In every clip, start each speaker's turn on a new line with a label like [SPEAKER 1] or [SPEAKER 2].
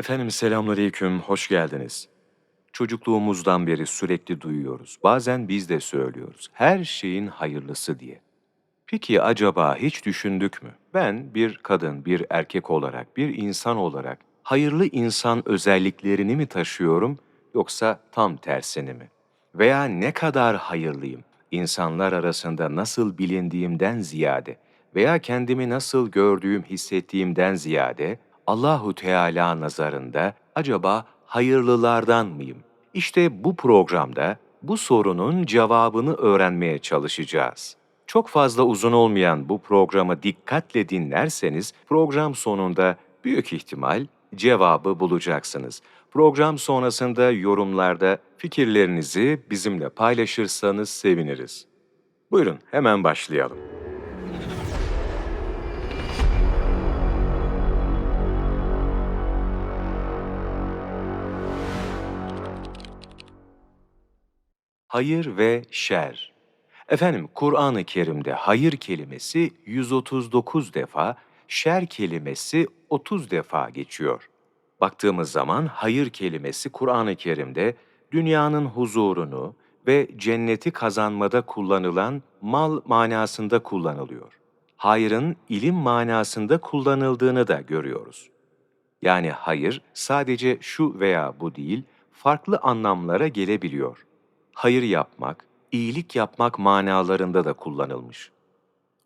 [SPEAKER 1] Efendim selamünaleyküm, hoş geldiniz. Çocukluğumuzdan beri sürekli duyuyoruz. Bazen biz de söylüyoruz. Her şeyin hayırlısı diye. Peki acaba hiç düşündük mü? Ben bir kadın, bir erkek olarak, bir insan olarak hayırlı insan özelliklerini mi taşıyorum yoksa tam tersini mi? Veya ne kadar hayırlıyım? İnsanlar arasında nasıl bilindiğimden ziyade veya kendimi nasıl gördüğüm, hissettiğimden ziyade Allahu Teala nazarında acaba hayırlılardan mıyım? İşte bu programda bu sorunun cevabını öğrenmeye çalışacağız. Çok fazla uzun olmayan bu programı dikkatle dinlerseniz program sonunda büyük ihtimal cevabı bulacaksınız. Program sonrasında yorumlarda fikirlerinizi bizimle paylaşırsanız seviniriz. Buyurun hemen başlayalım. Hayır ve şer. Efendim Kur'an-ı Kerim'de hayır kelimesi 139 defa, şer kelimesi 30 defa geçiyor. Baktığımız zaman hayır kelimesi Kur'an-ı Kerim'de dünyanın huzurunu ve cenneti kazanmada kullanılan mal manasında kullanılıyor. Hayrın ilim manasında kullanıldığını da görüyoruz. Yani hayır sadece şu veya bu değil, farklı anlamlara gelebiliyor. Hayır yapmak, iyilik yapmak manalarında da kullanılmış.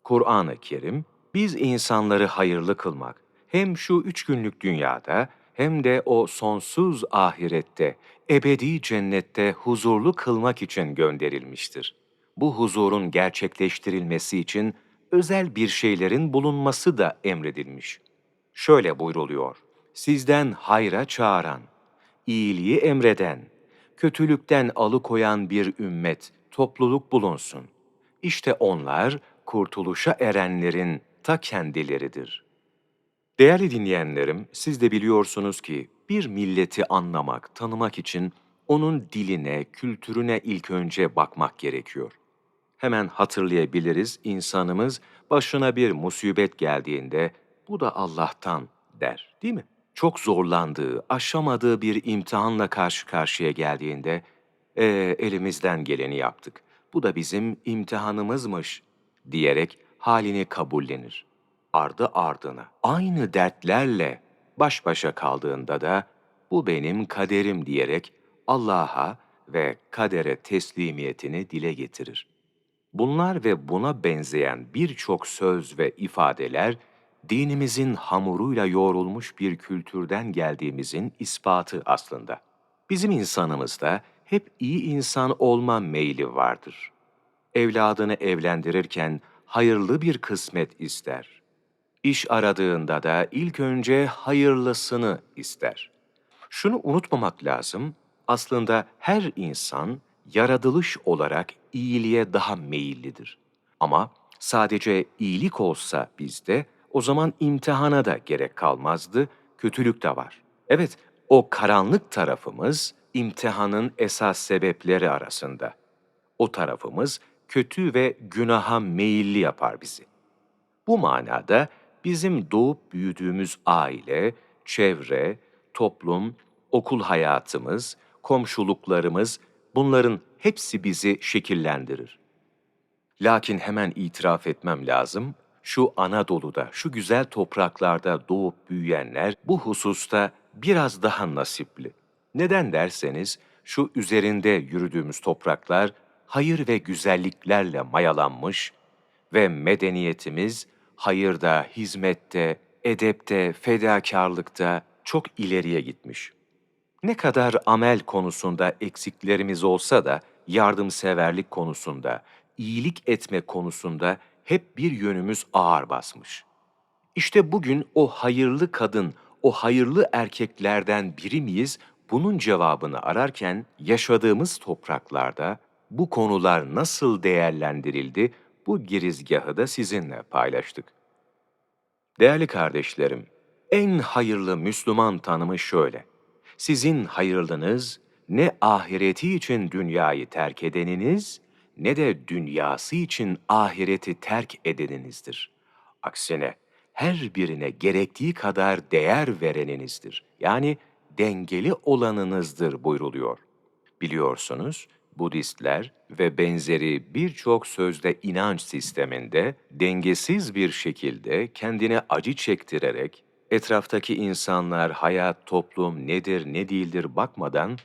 [SPEAKER 1] Kur'an-ı Kerim, biz insanları hayırlı kılmak, hem şu üç günlük dünyada hem de o sonsuz ahirette, ebedi cennette huzurlu kılmak için gönderilmiştir. Bu huzurun gerçekleştirilmesi için özel bir şeylerin bulunması da emredilmiş. Şöyle buyruluyor, sizden hayra çağıran, iyiliği emreden, kötülükten alıkoyan bir ümmet, topluluk bulunsun. İşte onlar kurtuluşa erenlerin ta kendileridir. Değerli dinleyenlerim, siz de biliyorsunuz ki bir milleti anlamak, tanımak için onun diline, kültürüne ilk önce bakmak gerekiyor. Hemen hatırlayabiliriz, insanımız başına bir musibet geldiğinde bu da Allah'tan der, değil mi? Çok zorlandığı, aşamadığı bir imtihanla karşı karşıya geldiğinde e, elimizden geleni yaptık. Bu da bizim imtihanımızmış diyerek halini kabullenir. Ardı ardına aynı dertlerle baş başa kaldığında da bu benim kaderim diyerek Allah'a ve kadere teslimiyetini dile getirir. Bunlar ve buna benzeyen birçok söz ve ifadeler dinimizin hamuruyla yoğrulmuş bir kültürden geldiğimizin ispatı aslında. Bizim insanımızda hep iyi insan olma meyli vardır. Evladını evlendirirken hayırlı bir kısmet ister. İş aradığında da ilk önce hayırlısını ister. Şunu unutmamak lazım, aslında her insan yaratılış olarak iyiliğe daha meyillidir. Ama sadece iyilik olsa bizde, o zaman imtihana da gerek kalmazdı, kötülük de var. Evet, o karanlık tarafımız imtihanın esas sebepleri arasında. O tarafımız kötü ve günaha meyilli yapar bizi. Bu manada bizim doğup büyüdüğümüz aile, çevre, toplum, okul hayatımız, komşuluklarımız bunların hepsi bizi şekillendirir. Lakin hemen itiraf etmem lazım, şu Anadolu'da, şu güzel topraklarda doğup büyüyenler bu hususta biraz daha nasipli. Neden derseniz, şu üzerinde yürüdüğümüz topraklar hayır ve güzelliklerle mayalanmış ve medeniyetimiz hayırda, hizmette, edepte, fedakarlıkta çok ileriye gitmiş. Ne kadar amel konusunda eksiklerimiz olsa da yardımseverlik konusunda, iyilik etme konusunda hep bir yönümüz ağır basmış. İşte bugün o hayırlı kadın, o hayırlı erkeklerden biri miyiz? Bunun cevabını ararken yaşadığımız topraklarda bu konular nasıl değerlendirildi? Bu girizgahı da sizinle paylaştık. Değerli kardeşlerim, en hayırlı Müslüman tanımı şöyle. Sizin hayırlınız ne ahireti için dünyayı terk edeniniz ne de dünyası için ahireti terk edeninizdir. Aksine her birine gerektiği kadar değer vereninizdir. Yani dengeli olanınızdır buyruluyor. Biliyorsunuz, Budistler ve benzeri birçok sözde inanç sisteminde dengesiz bir şekilde kendine acı çektirerek etraftaki insanlar, hayat, toplum nedir, ne değildir bakmadan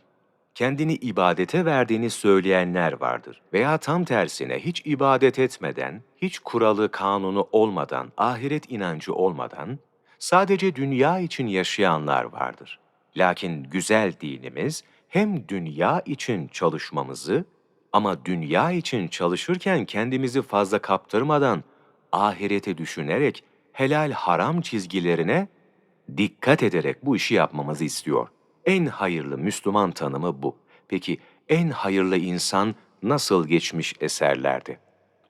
[SPEAKER 1] kendini ibadete verdiğini söyleyenler vardır. Veya tam tersine hiç ibadet etmeden, hiç kuralı, kanunu olmadan, ahiret inancı olmadan, sadece dünya için yaşayanlar vardır. Lakin güzel dinimiz hem dünya için çalışmamızı ama dünya için çalışırken kendimizi fazla kaptırmadan ahireti düşünerek helal haram çizgilerine dikkat ederek bu işi yapmamızı istiyor. En hayırlı Müslüman tanımı bu. Peki en hayırlı insan nasıl geçmiş eserlerde?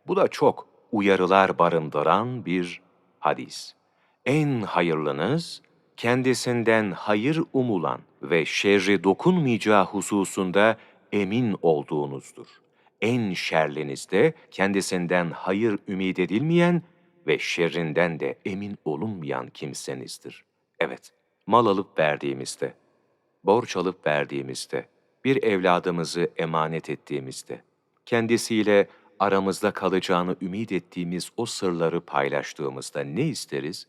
[SPEAKER 1] Bu da çok uyarılar barındıran bir hadis. En hayırlınız kendisinden hayır umulan ve şerri dokunmayacağı hususunda emin olduğunuzdur. En şerliniz de kendisinden hayır ümit edilmeyen ve şerrinden de emin olunmayan kimsenizdir. Evet, mal alıp verdiğimizde, borç alıp verdiğimizde, bir evladımızı emanet ettiğimizde, kendisiyle aramızda kalacağını ümit ettiğimiz o sırları paylaştığımızda ne isteriz?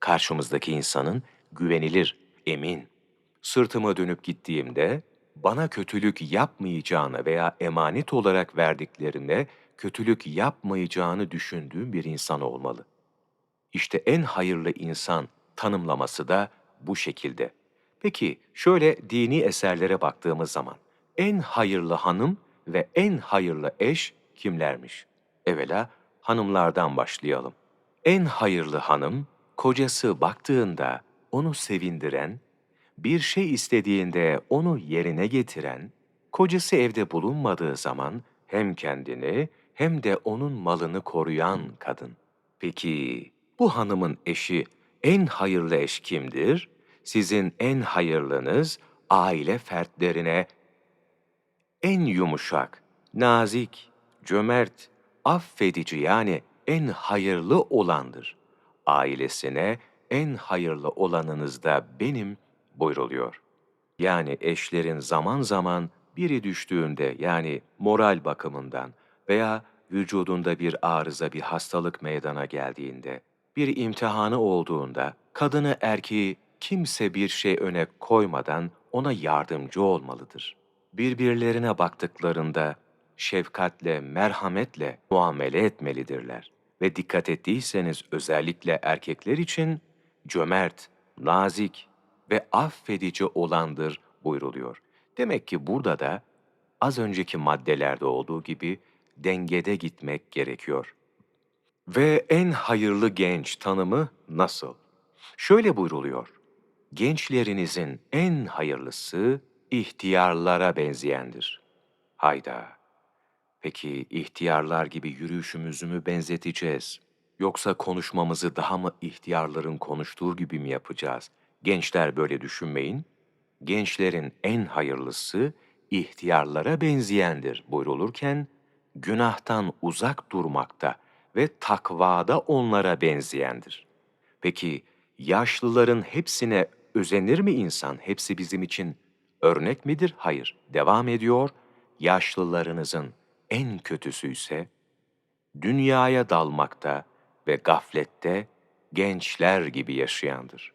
[SPEAKER 1] Karşımızdaki insanın güvenilir, emin, sırtımı dönüp gittiğimde bana kötülük yapmayacağını veya emanet olarak verdiklerinde kötülük yapmayacağını düşündüğüm bir insan olmalı. İşte en hayırlı insan tanımlaması da bu şekilde. Peki şöyle dini eserlere baktığımız zaman en hayırlı hanım ve en hayırlı eş kimlermiş? Evvela hanımlardan başlayalım. En hayırlı hanım kocası baktığında onu sevindiren, bir şey istediğinde onu yerine getiren, kocası evde bulunmadığı zaman hem kendini hem de onun malını koruyan kadın. Peki bu hanımın eşi en hayırlı eş kimdir? Sizin en hayırlınız aile fertlerine en yumuşak, nazik, cömert, affedici yani en hayırlı olandır. Ailesine en hayırlı olanınız da benim buyruluyor. Yani eşlerin zaman zaman biri düştüğünde yani moral bakımından veya vücudunda bir arıza, bir hastalık meydana geldiğinde, bir imtihanı olduğunda kadını erkeği kimse bir şey öne koymadan ona yardımcı olmalıdır. Birbirlerine baktıklarında şefkatle, merhametle muamele etmelidirler. Ve dikkat ettiyseniz özellikle erkekler için cömert, nazik ve affedici olandır buyruluyor. Demek ki burada da az önceki maddelerde olduğu gibi dengede gitmek gerekiyor. Ve en hayırlı genç tanımı nasıl? Şöyle buyruluyor. Gençlerinizin en hayırlısı ihtiyarlara benzeyendir. Hayda. Peki ihtiyarlar gibi yürüyüşümüzü mü benzeteceğiz? Yoksa konuşmamızı daha mı ihtiyarların konuştuğu gibi mi yapacağız? Gençler böyle düşünmeyin. Gençlerin en hayırlısı ihtiyarlara benzeyendir buyrulurken, günahtan uzak durmakta ve takvada onlara benzeyendir. Peki yaşlıların hepsine özenir mi insan? Hepsi bizim için örnek midir? Hayır. Devam ediyor. Yaşlılarınızın en kötüsü ise dünyaya dalmakta ve gaflette gençler gibi yaşayandır.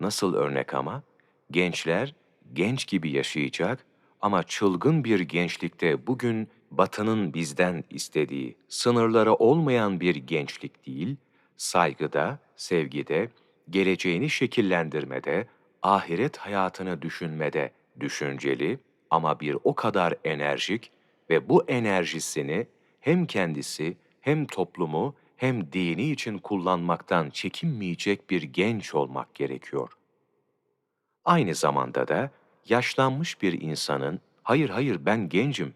[SPEAKER 1] Nasıl örnek ama? Gençler genç gibi yaşayacak ama çılgın bir gençlikte bugün Batı'nın bizden istediği sınırları olmayan bir gençlik değil, saygıda, sevgide, geleceğini şekillendirmede, ahiret hayatını düşünmede düşünceli ama bir o kadar enerjik ve bu enerjisini hem kendisi hem toplumu hem dini için kullanmaktan çekinmeyecek bir genç olmak gerekiyor. Aynı zamanda da yaşlanmış bir insanın hayır hayır ben gencim,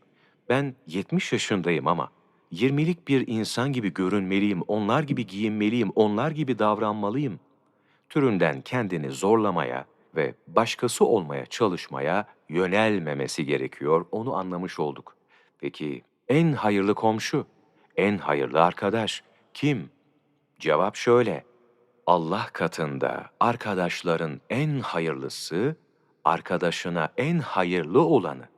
[SPEAKER 1] ben 70 yaşındayım ama 20'lik bir insan gibi görünmeliyim, onlar gibi giyinmeliyim, onlar gibi davranmalıyım türünden kendini zorlamaya ve başkası olmaya çalışmaya yönelmemesi gerekiyor. Onu anlamış olduk. Peki en hayırlı komşu, en hayırlı arkadaş kim? Cevap şöyle. Allah katında arkadaşların en hayırlısı, arkadaşına en hayırlı olanı.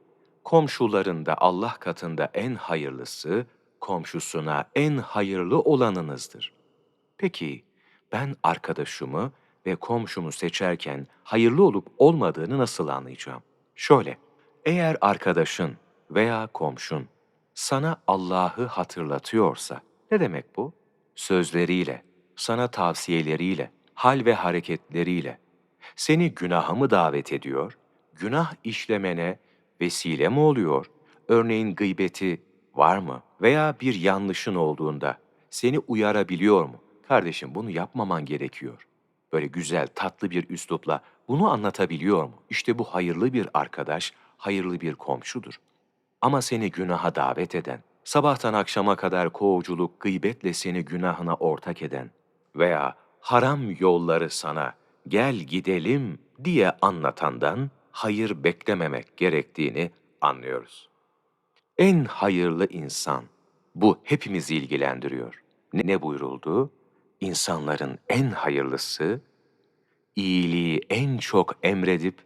[SPEAKER 1] Komşularında Allah katında en hayırlısı, komşusuna en hayırlı olanınızdır. Peki, ben arkadaşımı ve komşumu seçerken hayırlı olup olmadığını nasıl anlayacağım? Şöyle, eğer arkadaşın veya komşun sana Allah'ı hatırlatıyorsa, ne demek bu? Sözleriyle, sana tavsiyeleriyle, hal ve hareketleriyle seni günaha mı davet ediyor? Günah işlemene vesile mi oluyor? Örneğin gıybeti var mı? Veya bir yanlışın olduğunda seni uyarabiliyor mu? Kardeşim bunu yapmaman gerekiyor. Böyle güzel, tatlı bir üslupla bunu anlatabiliyor mu? İşte bu hayırlı bir arkadaş, hayırlı bir komşudur. Ama seni günaha davet eden, sabahtan akşama kadar kovuculuk, gıybetle seni günahına ortak eden veya haram yolları sana gel gidelim diye anlatandan hayır beklememek gerektiğini anlıyoruz. En hayırlı insan, bu hepimizi ilgilendiriyor. Ne, ne buyuruldu? İnsanların en hayırlısı, iyiliği en çok emredip,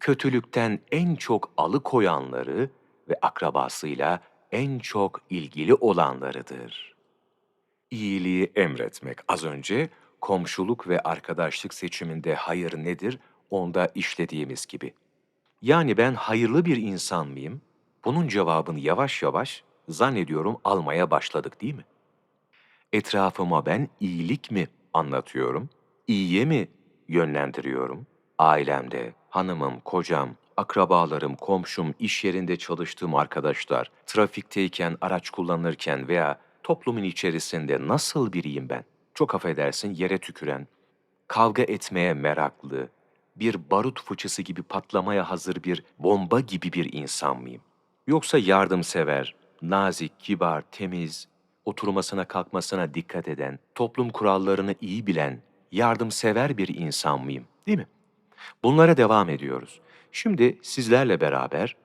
[SPEAKER 1] kötülükten en çok alıkoyanları ve akrabasıyla en çok ilgili olanlarıdır. İyiliği emretmek az önce komşuluk ve arkadaşlık seçiminde hayır nedir onda işlediğimiz gibi. Yani ben hayırlı bir insan mıyım? Bunun cevabını yavaş yavaş zannediyorum almaya başladık değil mi? Etrafıma ben iyilik mi anlatıyorum? İyiye mi yönlendiriyorum? Ailemde, hanımım, kocam, akrabalarım, komşum, iş yerinde çalıştığım arkadaşlar, trafikteyken, araç kullanırken veya toplumun içerisinde nasıl biriyim ben? Çok affedersin yere tüküren, kavga etmeye meraklı, bir barut fıçısı gibi patlamaya hazır bir bomba gibi bir insan mıyım? Yoksa yardımsever, nazik, kibar, temiz, oturmasına kalkmasına dikkat eden, toplum kurallarını iyi bilen, yardımsever bir insan mıyım? Değil mi? Bunlara devam ediyoruz. Şimdi sizlerle beraber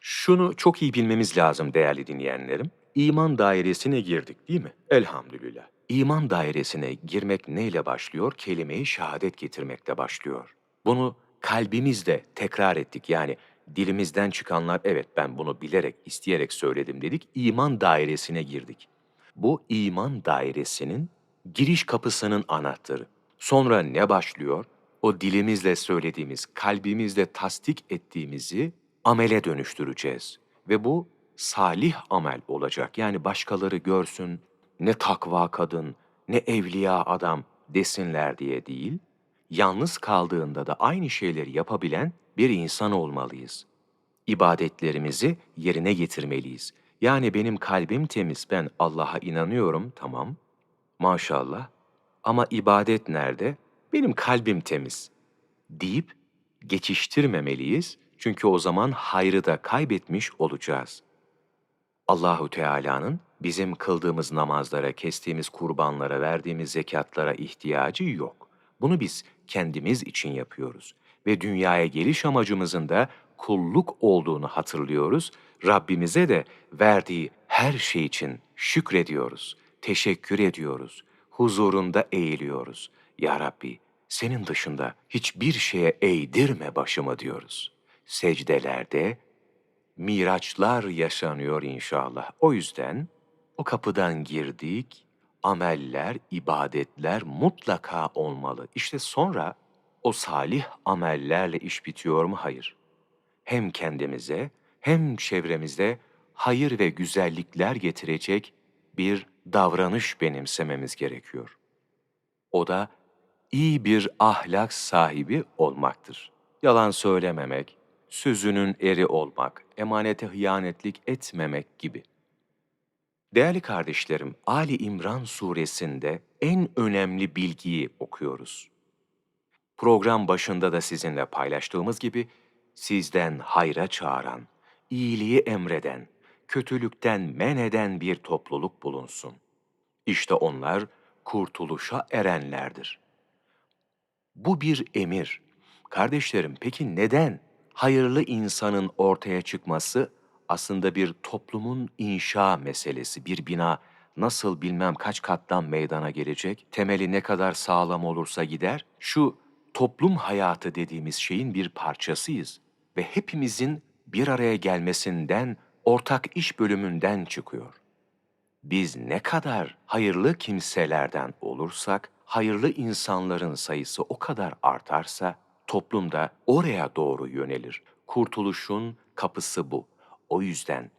[SPEAKER 1] şunu çok iyi bilmemiz lazım değerli dinleyenlerim. İman dairesine girdik değil mi? Elhamdülillah. İman dairesine girmek neyle başlıyor? Kelime-i şehadet getirmekle başlıyor. Bunu kalbimizde tekrar ettik. Yani dilimizden çıkanlar evet ben bunu bilerek, isteyerek söyledim dedik. İman dairesine girdik. Bu iman dairesinin giriş kapısının anahtarı. Sonra ne başlıyor? O dilimizle söylediğimiz, kalbimizle tasdik ettiğimizi amele dönüştüreceğiz. Ve bu salih amel olacak. Yani başkaları görsün, ne takva kadın, ne evliya adam desinler diye değil, yalnız kaldığında da aynı şeyleri yapabilen bir insan olmalıyız. İbadetlerimizi yerine getirmeliyiz. Yani benim kalbim temiz, ben Allah'a inanıyorum, tamam. Maşallah. Ama ibadet nerede? Benim kalbim temiz deyip geçiştirmemeliyiz. Çünkü o zaman hayrı da kaybetmiş olacağız. Allahu Teala'nın bizim kıldığımız namazlara, kestiğimiz kurbanlara, verdiğimiz zekatlara ihtiyacı yok. Bunu biz kendimiz için yapıyoruz ve dünyaya geliş amacımızın da kulluk olduğunu hatırlıyoruz. Rabbimize de verdiği her şey için şükrediyoruz, teşekkür ediyoruz, huzurunda eğiliyoruz. Ya Rabbi, senin dışında hiçbir şeye eğdirme başımı diyoruz. Secdelerde miraçlar yaşanıyor inşallah. O yüzden o kapıdan girdik, ameller, ibadetler mutlaka olmalı. İşte sonra o salih amellerle iş bitiyor mu? Hayır. Hem kendimize hem çevremizde hayır ve güzellikler getirecek bir davranış benimsememiz gerekiyor. O da iyi bir ahlak sahibi olmaktır. Yalan söylememek, sözünün eri olmak, emanete hıyanetlik etmemek gibi. Değerli kardeşlerim, Ali İmran suresinde en önemli bilgiyi okuyoruz. Program başında da sizinle paylaştığımız gibi sizden hayra çağıran, iyiliği emreden, kötülükten men eden bir topluluk bulunsun. İşte onlar kurtuluşa erenlerdir. Bu bir emir. Kardeşlerim peki neden hayırlı insanın ortaya çıkması aslında bir toplumun inşa meselesi, bir bina nasıl bilmem kaç kattan meydana gelecek, temeli ne kadar sağlam olursa gider, şu toplum hayatı dediğimiz şeyin bir parçasıyız ve hepimizin bir araya gelmesinden, ortak iş bölümünden çıkıyor. Biz ne kadar hayırlı kimselerden olursak, hayırlı insanların sayısı o kadar artarsa, toplumda oraya doğru yönelir. Kurtuluşun kapısı bu. O yüzden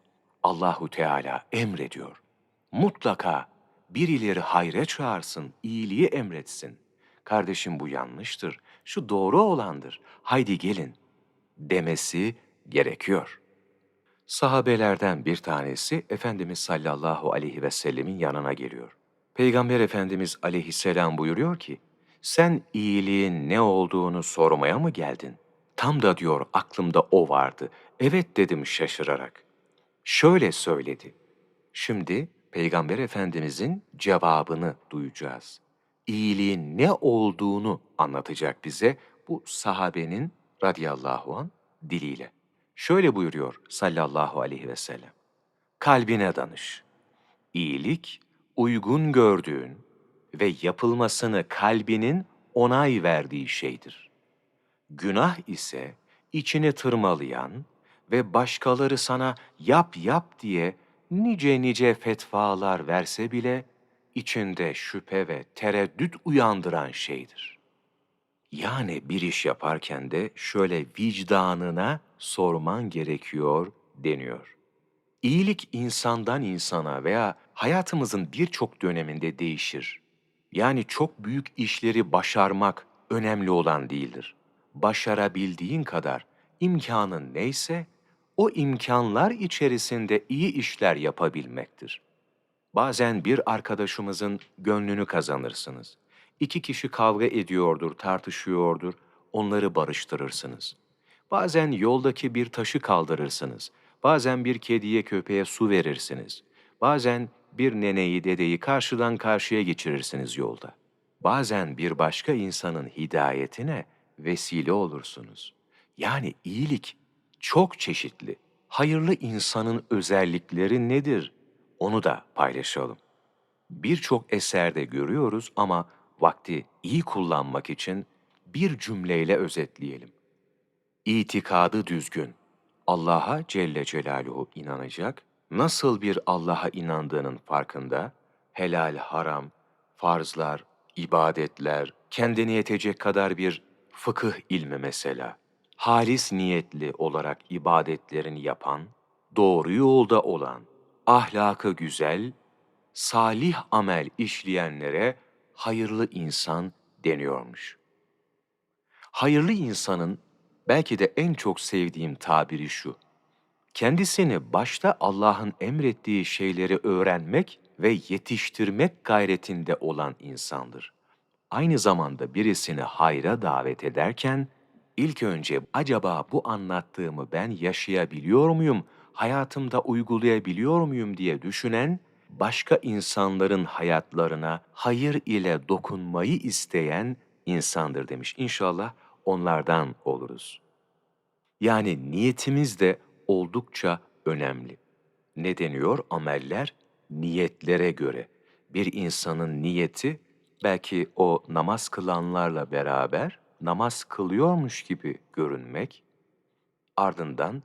[SPEAKER 1] Allahu Teala emrediyor. Mutlaka birileri hayra çağırsın, iyiliği emretsin. Kardeşim bu yanlıştır, şu doğru olandır. Haydi gelin demesi gerekiyor. Sahabelerden bir tanesi Efendimiz sallallahu aleyhi ve sellemin yanına geliyor. Peygamber Efendimiz aleyhisselam buyuruyor ki, sen iyiliğin ne olduğunu sormaya mı geldin? Tam da diyor aklımda o vardı. Evet dedim şaşırarak. Şöyle söyledi. Şimdi Peygamber Efendimizin cevabını duyacağız. İyiliğin ne olduğunu anlatacak bize bu sahabenin radıyallahu an diliyle. Şöyle buyuruyor sallallahu aleyhi ve sellem. Kalbine danış. İyilik, uygun gördüğün ve yapılmasını kalbinin onay verdiği şeydir. Günah ise içini tırmalayan ve başkaları sana yap yap diye nice nice fetvalar verse bile içinde şüphe ve tereddüt uyandıran şeydir. Yani bir iş yaparken de şöyle vicdanına sorman gerekiyor deniyor. İyilik insandan insana veya hayatımızın birçok döneminde değişir. Yani çok büyük işleri başarmak önemli olan değildir. Başarabildiğin kadar imkanın neyse o imkanlar içerisinde iyi işler yapabilmektir. Bazen bir arkadaşımızın gönlünü kazanırsınız. İki kişi kavga ediyordur, tartışıyordur, onları barıştırırsınız. Bazen yoldaki bir taşı kaldırırsınız. Bazen bir kediye köpeğe su verirsiniz. Bazen bir neneyi dedeyi karşıdan karşıya geçirirsiniz yolda. Bazen bir başka insanın hidayetine vesile olursunuz. Yani iyilik çok çeşitli. Hayırlı insanın özellikleri nedir? Onu da paylaşalım. Birçok eserde görüyoruz ama vakti iyi kullanmak için bir cümleyle özetleyelim. İtikadı düzgün, Allah'a Celle Celaluhu inanacak, nasıl bir Allah'a inandığının farkında, helal, haram, farzlar, ibadetler, kendine yetecek kadar bir fıkıh ilmi mesela, halis niyetli olarak ibadetlerini yapan, doğru yolda olan, ahlakı güzel, salih amel işleyenlere hayırlı insan deniyormuş. Hayırlı insanın belki de en çok sevdiğim tabiri şu. Kendisini başta Allah'ın emrettiği şeyleri öğrenmek ve yetiştirmek gayretinde olan insandır. Aynı zamanda birisini hayra davet ederken ilk önce acaba bu anlattığımı ben yaşayabiliyor muyum, hayatımda uygulayabiliyor muyum diye düşünen, başka insanların hayatlarına hayır ile dokunmayı isteyen insandır demiş. İnşallah onlardan oluruz. Yani niyetimiz de oldukça önemli. Ne deniyor? Ameller niyetlere göre. Bir insanın niyeti belki o namaz kılanlarla beraber namaz kılıyormuş gibi görünmek, ardından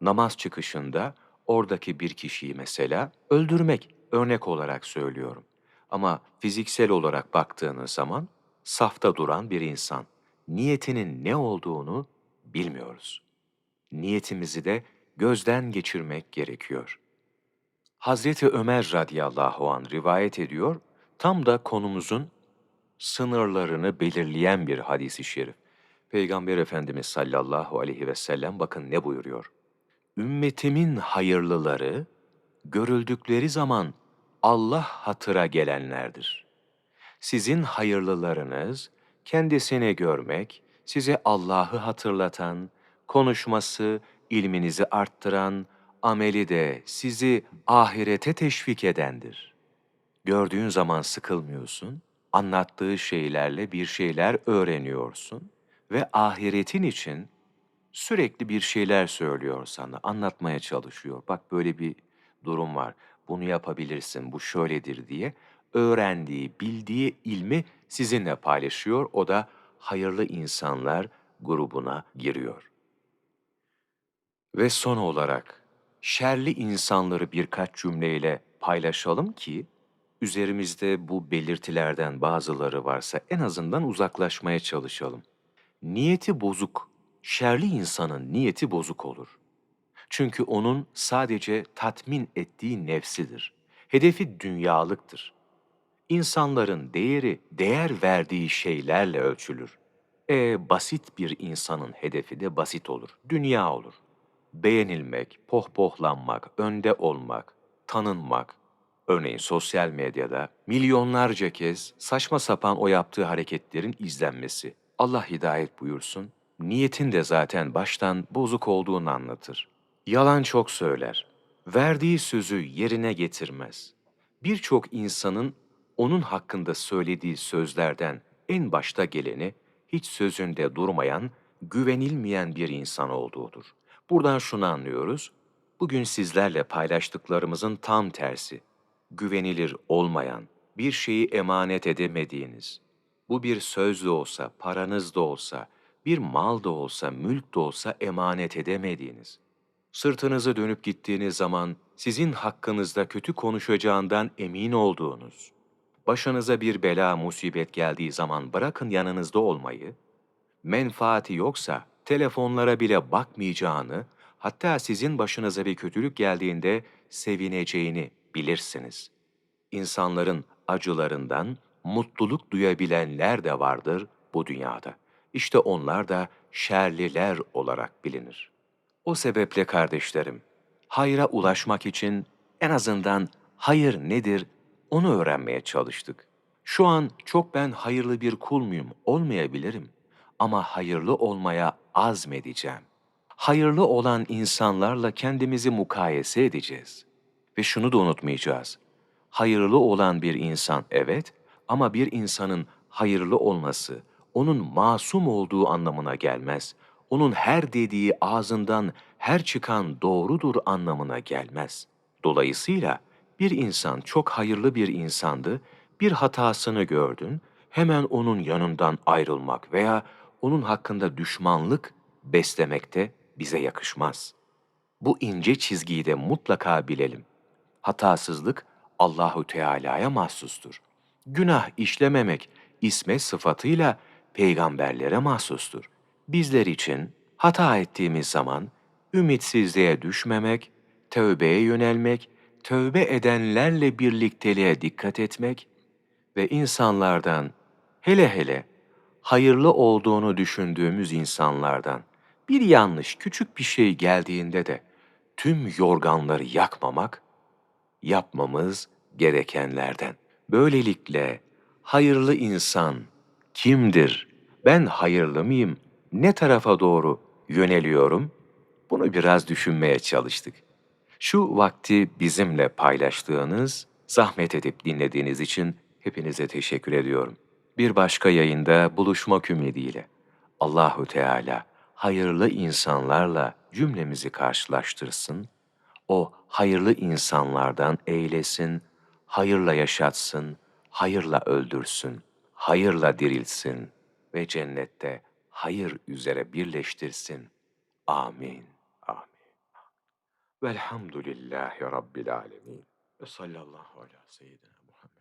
[SPEAKER 1] namaz çıkışında oradaki bir kişiyi mesela öldürmek örnek olarak söylüyorum. Ama fiziksel olarak baktığınız zaman safta duran bir insan niyetinin ne olduğunu bilmiyoruz. Niyetimizi de gözden geçirmek gerekiyor. Hazreti Ömer radıyallahu an rivayet ediyor, tam da konumuzun sınırlarını belirleyen bir hadisi şerif. Peygamber Efendimiz sallallahu aleyhi ve sellem bakın ne buyuruyor. Ümmetimin hayırlıları görüldükleri zaman Allah hatıra gelenlerdir. Sizin hayırlılarınız kendisini görmek, size Allah'ı hatırlatan, konuşması, ilminizi arttıran, ameli de sizi ahirete teşvik edendir. Gördüğün zaman sıkılmıyorsun, anlattığı şeylerle bir şeyler öğreniyorsun ve ahiretin için sürekli bir şeyler söylüyor sana, anlatmaya çalışıyor. Bak böyle bir durum var. bunu yapabilirsin, bu şöyledir diye öğrendiği, bildiği ilmi sizinle paylaşıyor. O da hayırlı insanlar grubuna giriyor. Ve son olarak şerli insanları birkaç cümleyle paylaşalım ki üzerimizde bu belirtilerden bazıları varsa en azından uzaklaşmaya çalışalım. Niyeti bozuk, şerli insanın niyeti bozuk olur. Çünkü onun sadece tatmin ettiği nefsidir. Hedefi dünyalıktır. İnsanların değeri, değer verdiği şeylerle ölçülür. E basit bir insanın hedefi de basit olur, dünya olur. Beğenilmek, pohpohlanmak, önde olmak, tanınmak. Örneğin sosyal medyada milyonlarca kez saçma sapan o yaptığı hareketlerin izlenmesi. Allah hidayet buyursun. Niyetin de zaten baştan bozuk olduğunu anlatır. Yalan çok söyler. Verdiği sözü yerine getirmez. Birçok insanın onun hakkında söylediği sözlerden en başta geleni hiç sözünde durmayan, güvenilmeyen bir insan olduğudur. Buradan şunu anlıyoruz. Bugün sizlerle paylaştıklarımızın tam tersi. Güvenilir olmayan, bir şeyi emanet edemediğiniz, bu bir söz de olsa, paranız da olsa, bir mal da olsa, mülk de olsa emanet edemediğiniz, sırtınızı dönüp gittiğiniz zaman sizin hakkınızda kötü konuşacağından emin olduğunuz, başınıza bir bela musibet geldiği zaman bırakın yanınızda olmayı, menfaati yoksa telefonlara bile bakmayacağını, hatta sizin başınıza bir kötülük geldiğinde sevineceğini bilirsiniz. İnsanların acılarından mutluluk duyabilenler de vardır bu dünyada. İşte onlar da şerliler olarak bilinir. O sebeple kardeşlerim, hayra ulaşmak için en azından hayır nedir onu öğrenmeye çalıştık. Şu an çok ben hayırlı bir kul muyum olmayabilirim ama hayırlı olmaya azmedeceğim. Hayırlı olan insanlarla kendimizi mukayese edeceğiz. Ve şunu da unutmayacağız. Hayırlı olan bir insan evet ama bir insanın hayırlı olması onun masum olduğu anlamına gelmez. Onun her dediği ağzından her çıkan doğrudur anlamına gelmez. Dolayısıyla bir insan çok hayırlı bir insandı, bir hatasını gördün, hemen onun yanından ayrılmak veya onun hakkında düşmanlık beslemek de bize yakışmaz. Bu ince çizgiyi de mutlaka bilelim. Hatasızlık Allahu Teala'ya mahsustur. Günah işlememek isme sıfatıyla peygamberlere mahsustur. Bizler için hata ettiğimiz zaman ümitsizliğe düşmemek, tövbeye yönelmek, tövbe edenlerle birlikteliğe dikkat etmek ve insanlardan hele hele hayırlı olduğunu düşündüğümüz insanlardan bir yanlış küçük bir şey geldiğinde de tüm yorganları yakmamak yapmamız gerekenlerden. Böylelikle hayırlı insan kimdir? Ben hayırlı mıyım? Ne tarafa doğru yöneliyorum? Bunu biraz düşünmeye çalıştık. Şu vakti bizimle paylaştığınız, zahmet edip dinlediğiniz için hepinize teşekkür ediyorum. Bir başka yayında buluşmak ümidiyle Allahu Teala hayırlı insanlarla cümlemizi karşılaştırsın. O hayırlı insanlardan eylesin, hayırla yaşatsın, hayırla öldürsün, hayırla dirilsin ve cennette hayır üzere birleştirsin. Amin. Amin. Velhamdülillahi Rabbil alemin. Ve sallallahu ala seyyidina Muhammed.